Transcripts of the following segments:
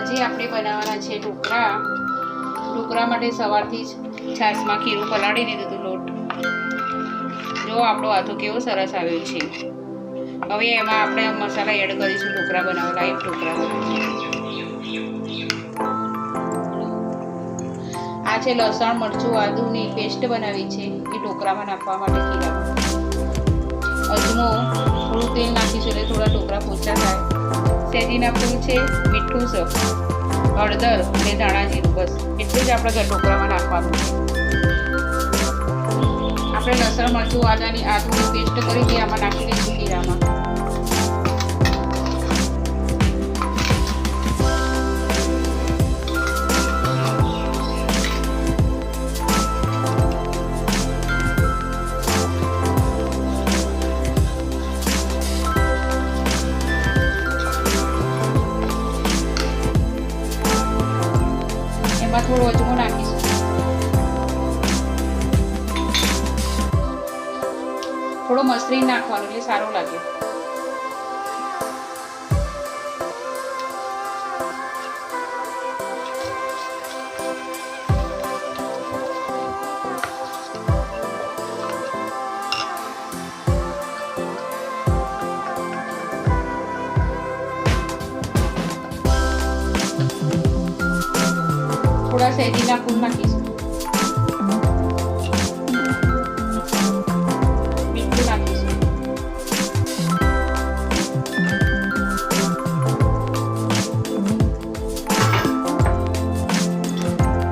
આજે આપણે બનાવવાના છે ઢોકળા. ઢોકળા માટે સવારથી જ છાશમાં ખીરું પલાળી દીધું હતું લોટ. જો આપણો આથો કેવો સરસ આવ્યો છે. હવે એમાં આપણે મસાલા એડ કરીશું ઢોકળા બનાવવા લાઈવ ઢોકળા. આ છે લસણ, મરચું આદુની પેસ્ટ બનાવી છે એ ઢોકળામાં નાખવા માટે ખીરા. અજમો, થોડું તેલ નાખીશું એટલે થોડા ઢોકળા પોચા થાય. શેરડીના આપેલું છે, મીઠું સર હળદર અને ધાણા જીરું, બસ. એટલું જ આપણે ઢોકળામાં નાખવાનું આપણે લસણ મરચું આદાની આદુની પેસ્ટ કરી આમાં નાખી દઈશું ખીરામાં. અજમો નાખીશું થોડો મસરી નાખવાનો એટલે સારું લાગે. થોડા શેરડીના ફૂલ નાખીશું મીઠું નાખીશું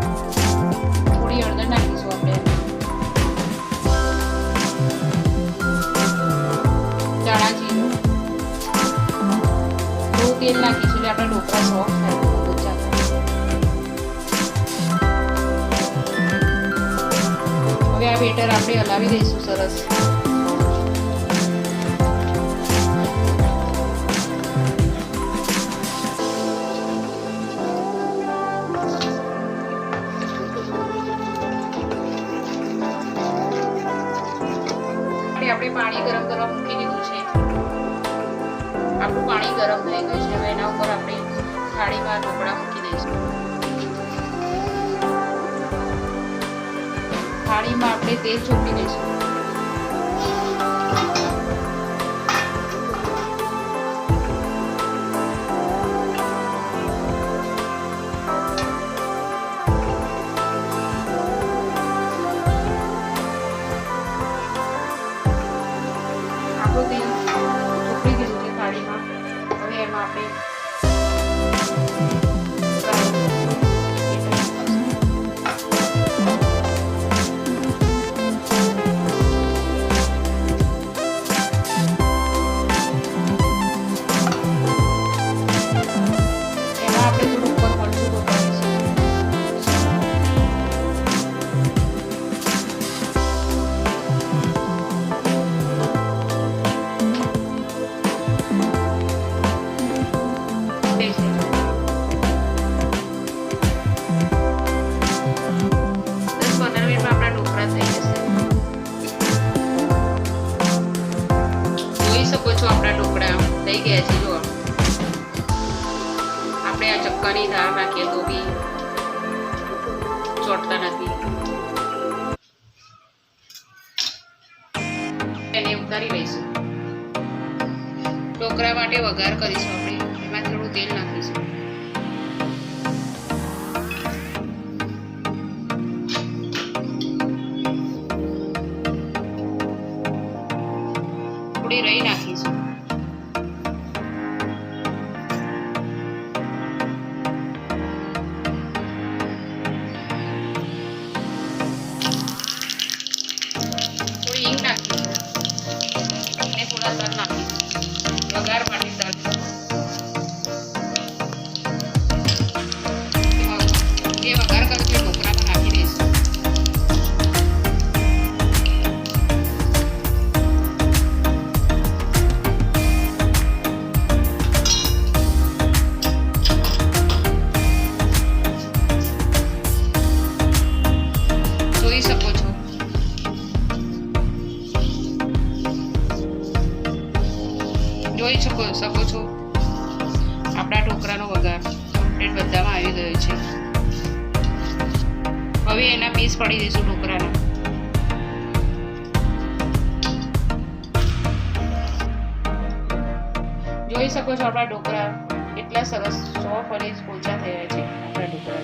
થોડી હળદર નાખીશું આપણે ધાણા જીરું થોડું તેલ નાખીશું એટલે આપણે ઢોકળા સોફ્ટ થાય પોચા થાય હવે આ બેટર આપણે હલાવી દઈશું સરસ. આપણે પાણી ગરમ કરવા મૂકી દીધું છે. આપણું પાણી ગરમ થઈ ગયું છે. હવે એના ઉપર આપણે થાળીમાં ઢોકળા મૂકી દઈશું. થાળીમાં આપણે તેલ ચોપી દઈશું. આપણું તેલ ચોપડી દીધું છે થાળીમાં. શકો છો આપણા ઢોકળા થઈ ગયા છે જો આપણે આ ચક્કાની ધાર નાખીએ તો બી ચોટતા નથી. એને ઉતારી લઈશું. ઢોકળા માટે વઘાર કરીશું આપણે. એમાં થોડું તેલ નાખીશું. જોઈ શકો શકો છો. આપણા ઢોકળાનો વઘાર કમ્પ્લીટ બધામાં આવી ગયો છે. હવે એના પીસ પડી દઈશું ઢોકળાના જોઈ શકો છો આપણા ઢોકળા એટલા સરસ સો ફરી પોચા થયા છે આપણા ઢોકળા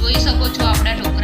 જોઈ શકો છો આપણા ઢોકળા